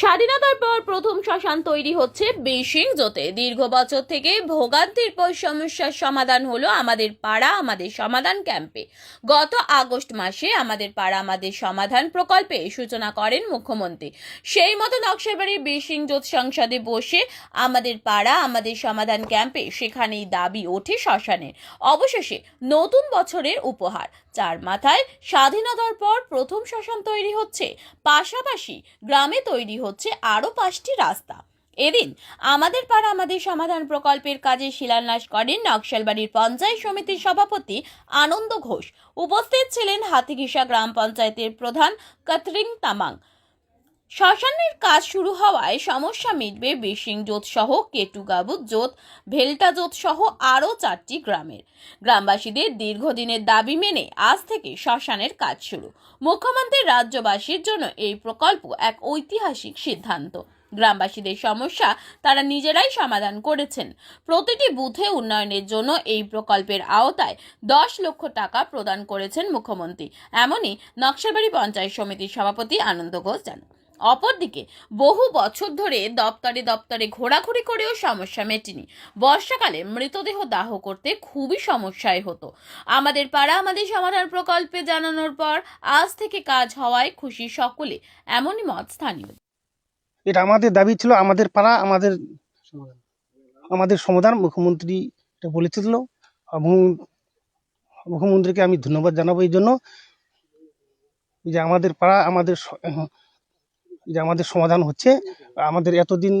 স্বাধীনতার পর প্রথম শ্মশান তৈরি হচ্ছে বেশিংজোতে। দীর্ঘ বছর থেকে ভোগান্তির পর সমস্যার সমাধান হলো আমাদের পাড়া, আমাদের সমাধান ক্যাম্পে। গত আগস্ট মাসে আমাদের পাড়া, আমাদের সমাধান প্রকল্পে সূচনা করেন মুখ্যমন্ত্রী। সেই মতো নকশালবাড়ির বেশিংজোত সংসদে বসে আমাদের পাড়া, আমাদের সমাধান ক্যাম্পে সেখানেই দাবি ওঠে শ্মশানের। অবশেষে নতুন বছরের উপহার। চার মাথায় স্বাধীনতার পর প্রথম শ্মশান তৈরি হচ্ছে। পাশাপাশি গ্রামে তৈরি হচ্ছে আরও পাঁচটি রাস্তা। এদিন আমাদের পাড়া আমাদের সমাধান প্রকল্পের কাজে শিলান্যাস করেন নকশালবাড়ির পঞ্চায়েত সমিতির সভাপতি আনন্দ ঘোষ। উপস্থিত ছিলেন হাতিঘিসা গ্রাম পঞ্চায়েতের প্রধান কাতরিং তামাং। শ্মশানের কাজ শুরু হওয়ায় সমস্যা মিটবে বিশিং জোত সহ কেটুগাবু জোত, ভেলটা জোত সহ আরও চারটি গ্রামের। গ্রামবাসীদের দীর্ঘদিনের দাবি মেনে আজ থেকে শ্মশানের কাজ শুরু। মুখ্যমন্ত্রী রাজ্যবাসীর জন্য এই প্রকল্প এক ঐতিহাসিক সিদ্ধান্ত। গ্রামবাসীদের সমস্যা তারা নিজেরাই সমাধান করেছেন। প্রতিটি বুথে উন্নয়নের জন্য এই প্রকল্পের আওতায় দশ লক্ষ টাকা প্রদান করেছেন মুখ্যমন্ত্রী। এমনই নকশালবাড়ি পঞ্চায়েত সমিতির সভাপতি আনন্দ ঘোষ জানান। অপরদিকে, বহু বছর ধরে দপ্তরে দপ্তরে ঘোরাঘুরি করেও সমস্যা মেটেনি। বর্ষাকালে মৃতদেহ দাহ করতে খুবই সমস্যায় হতো। আমাদের পাড়া, আমাদের সমাধান প্রকল্পে জানানোর পর আজ থেকে কাজ হওয়ায় খুশি সকলে, এমনই মত স্থানীয়। এটা আমাদের দাবি ছিল, আমাদের পাড়া, আমাদের আমাদের সমাধান, মুখ্যমন্ত্রী এটা বলেছিল। মুখ্যমন্ত্রীকে আমি ধন্যবাদ জানাব এই জন্য যে আমাদের পাড়া, আমাদের যে আমাদের সমাধান হচ্ছে। আমাদের এতদিন,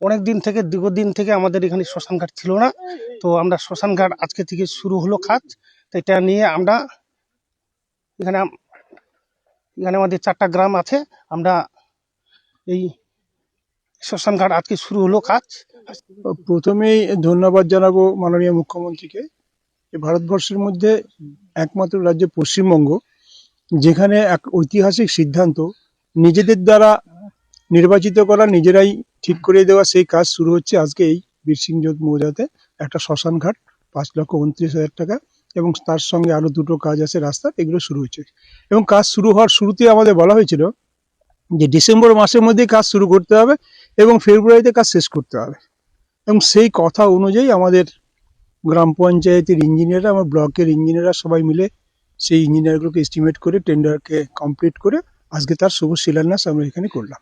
অনেক দিন থেকে, দীর্ঘদিন থেকে আমাদের এখানে শ্মশান ঘাট ছিল না। তো আমরা শ্মশান ঘাট আজকে থেকে শুরু হলো কাজ তো এটা নিয়ে আমরা এখানে এখানে আমাদের চারটা গ্রাম আছে। আমরা এই শ্মশান ঘাট আজকে শুরু হলো কাজ প্রথমেই ধন্যবাদ জানাব মাননীয় মুখ্যমন্ত্রীকে। ভারতবর্ষের মধ্যে একমাত্র রাজ্য পশ্চিমবঙ্গ, যেখানে এক ঐতিহাসিক সিদ্ধান্ত নিজেদের দ্বারা নির্বাচিত করা, নিজেরাই ঠিক করে দেওয়া সেই কাজ শুরু হচ্ছে আজকে এই বীরসিংজোত মৌজাতে। একটা শ্মশান ঘাট, পাঁচ লক্ষ উনত্রিশ হাজার টাকা এবং তার সঙ্গে আরও দুটো কাজ আছে রাস্তার, এগুলো শুরু হচ্ছে। এবং কাজ শুরু হওয়ার শুরুতে আমাদের বলা হয়েছিল যে ডিসেম্বর মাসের মধ্যে কাজ শুরু করতে হবে এবং ফেব্রুয়ারিতে কাজ শেষ করতে হবে। এবং সেই কথা অনুযায়ী আমাদের গ্রাম পঞ্চায়েতের ইঞ্জিনিয়াররা, আমার ব্লকের ইঞ্জিনিয়াররা সবাই মিলে সেই ইঞ্জিনিয়ারগুলোকে এস্টিমেট করে টেন্ডারকে কমপ্লিট করে আজকে তার শুভ শিলান্যাস আমরা এখানে করলাম।